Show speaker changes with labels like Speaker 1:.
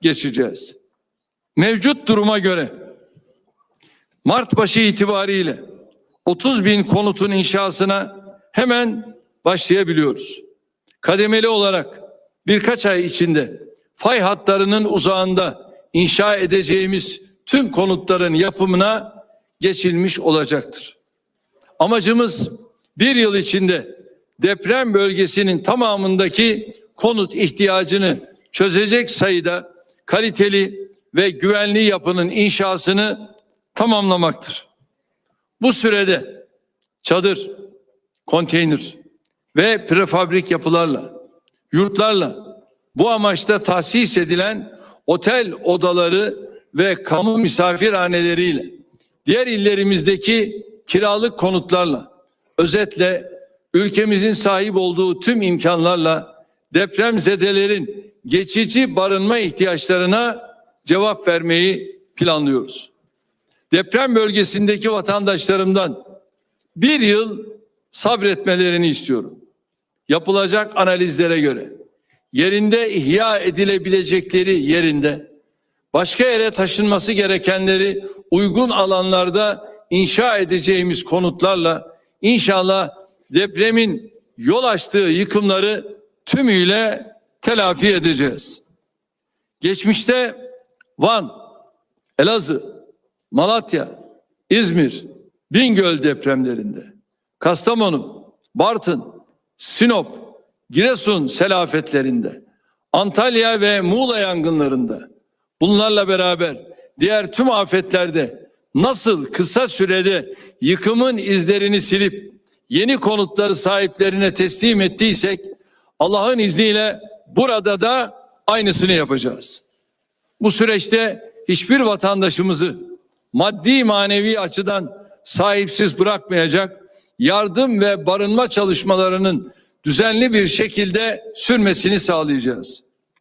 Speaker 1: geçeceğiz. Mevcut duruma göre Mart başı itibariyle 30 bin konutun inşasına hemen başlayabiliyoruz. Kademeli olarak birkaç ay içinde fay hatlarının uzağında inşa edeceğimiz tüm konutların yapımına geçilmiş olacaktır. Amacımız bir yıl içinde deprem bölgesinin tamamındaki konut ihtiyacını çözecek sayıda kaliteli ve güvenli yapının inşasını tamamlamaktır. Bu sürede çadır, konteyner ve prefabrik yapılarla, yurtlarla bu amaçta tahsis edilen otel odaları ve kamu misafirhaneleriyle diğer illerimizdeki kiralık konutlarla özetle ülkemizin sahip olduğu tüm imkanlarla depremzedelerin geçici barınma ihtiyaçlarına cevap vermeyi planlıyoruz. Deprem bölgesindeki vatandaşlarımdan bir yıl sabretmelerini istiyorum. Yapılacak analizlere göre yerinde ihya edilebilecekleri yerinde başka yere taşınması gerekenleri uygun alanlarda inşa edeceğimiz konutlarla inşallah depremin yol açtığı yıkımları tümüyle telafi edeceğiz. Geçmişte Van, Elazığ, Malatya, İzmir, Bingöl depremlerinde, Kastamonu, Bartın, Sinop, Giresun selafetlerinde, Antalya ve Muğla yangınlarında bunlarla beraber diğer tüm afetlerde nasıl kısa sürede yıkımın izlerini silip yeni konutları sahiplerine teslim ettiysek Allah'ın izniyle burada da aynısını yapacağız. Bu süreçte hiçbir vatandaşımızı maddi manevi açıdan sahipsiz bırakmayacak, yardım ve barınma çalışmalarının düzenli bir şekilde sürmesini sağlayacağız.